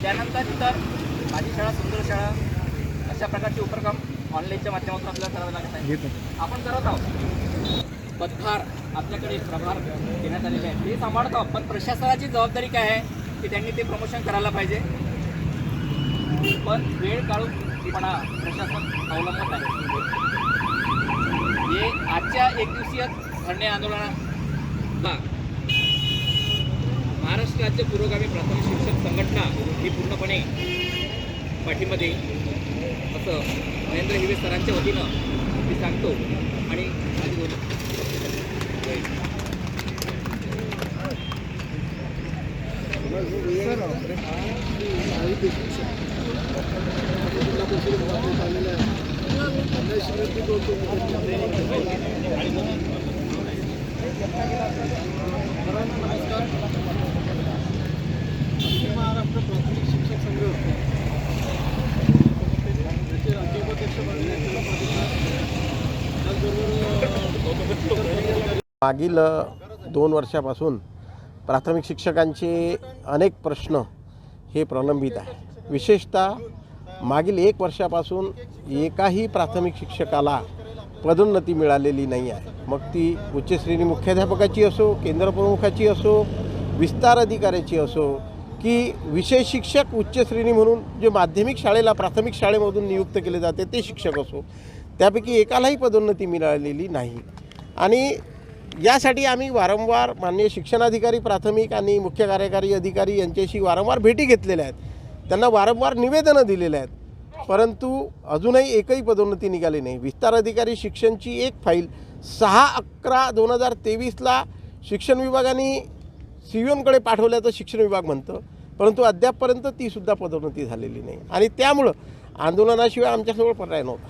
त्यानंतर इतर माझी शाळा सुंदर शाळा अशा प्रकारचे उपक्रम ऑनलाईनच्या माध्यमातून आपल्याला करावे लागत आहे आपण करत आहोत. पदभार आपल्याकडे प्रभार देण्यात आलेले आहे ते सांभाळत आहोत पण प्रशासनाची जबाबदारी काय आहे की त्यांनी ते प्रमोशन करायला पाहिजे. पण वेळ काढूनपणा प्रशासन अवलंबत आहे. हे आजच्या एक दिवसीय धरणे आंदोलनाला महाराष्ट्र राज्य पुरोगामी प्राथमिक शिक्षक संघटना ही पूर्णपणे पाठिंबा देईल असं महेंद्र हिवे सरांच्या वतीनं मी सांगतो आणि नमस्कार. महाराष्ट्र प्राथमिक शिक्षक संघ त्याचे राज्य उपाध्यक्ष त्याचबरोबर मागील दोन वर्षापासून प्राथमिक शिक्षकांचे अनेक प्रश्न हे प्रलंबित आहे. विशेषतः मागील एक वर्षापासून एकाही प्राथमिक शिक्षकाला पदोन्नती मिळालेली नाही आहे. मग ती उच्च श्रेणी मुख्याध्यापकाची असो केंद्रप्रमुखाची असो विस्तार अधिकाऱ्याची असो की विषय शिक्षक उच्च श्रेणी म्हणून जे माध्यमिक शाळेला प्राथमिक शाळेमधून नियुक्त केले जाते ते शिक्षक असो त्यापैकी एकालाही पदोन्नती मिळालेली नाही. आणि यासाठी आम्ही वारंवार माननीय शिक्षणाधिकारी प्राथमिक आणि मुख्य कार्यकारी अधिकारी यांच्याशी वारंवार भेटी घेतलेल्या आहेत. त्यांना वारंवार निवेदनं दिलेल्या आहेत. परंतु अजूनही एकही पदोन्नती निघाली नाही. विस्तार अधिकारी शिक्षणची एक फाईल सहा अकरा दोन हजार तेवीसला शिक्षण विभागाने सी कडे पाठवल्याचं शिक्षण विभाग म्हणतं परंतु अद्यापपर्यंत तीसुद्धा पदोन्नती झालेली नाही. आणि त्यामुळं आंदोलनाशिवाय आमच्याजवळ पर्याय नव्हता.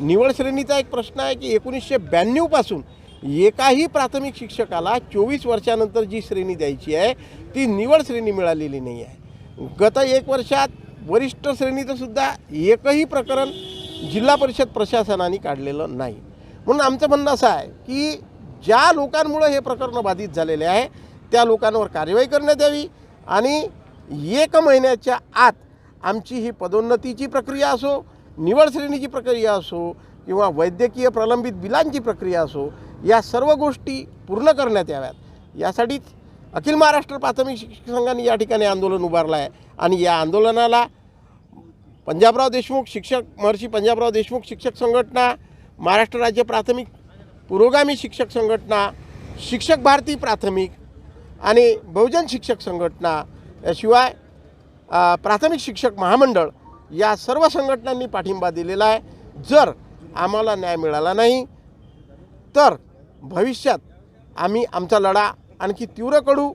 निवड श्रेणीचा एक प्रश्न आहे की एकोणीसशे ब्याण्णवपासून एकाही प्राथमिक शिक्षकाला चोवीस वर्षानंतर जी श्रेणी द्यायची आहे ती निवड श्रेणी मिळालेली नाही आहे. गत एक वर्षात वरिष्ठ श्रेणीचं सुद्धा एकही प्रकरण जिल्हा परिषद प्रशासनाने काढलेलं नाही. म्हणून आमचं म्हणणं असं आहे की ज्या लोकांमुळं हे प्रकरण बाधित झालेले आहे त्या लोकांवर कार्यवाही करण्यात यावी आणि एक महिन्याच्या आत आमची ही पदोन्नतीची प्रक्रिया असो निवड श्रेणीची प्रक्रिया असो किंवा वैद्यकीय प्रलंबित बिलांची प्रक्रिया असो या सर्व गोष्टी पूर्ण करण्यात याव्यात. यासाठीच अखिल महाराष्ट्र प्राथमिक शिक्षक संघाने या ठिकाणी आंदोलन उभारलं आहे आणि या आंदोलनाला पंजाबराव देशमुख शिक्षक महर्षी पंजाबराव देशमुख शिक्षक संघटना महाराष्ट्र राज्य प्राथमिक पुरोगामी शिक्षक संघटना शिक्षक भारती प्राथमिक आणि बहुजन शिक्षक संघटना याशिवाय प्राथमिक शिक्षक महामंडळ या सर्व संघटनांनी पाठिंबा दिलेला आहे. जर आम्हाला न्याय मिळाला नाही तर भविष्यात आम्ही आमचा लढा आणखी तीव्र कडू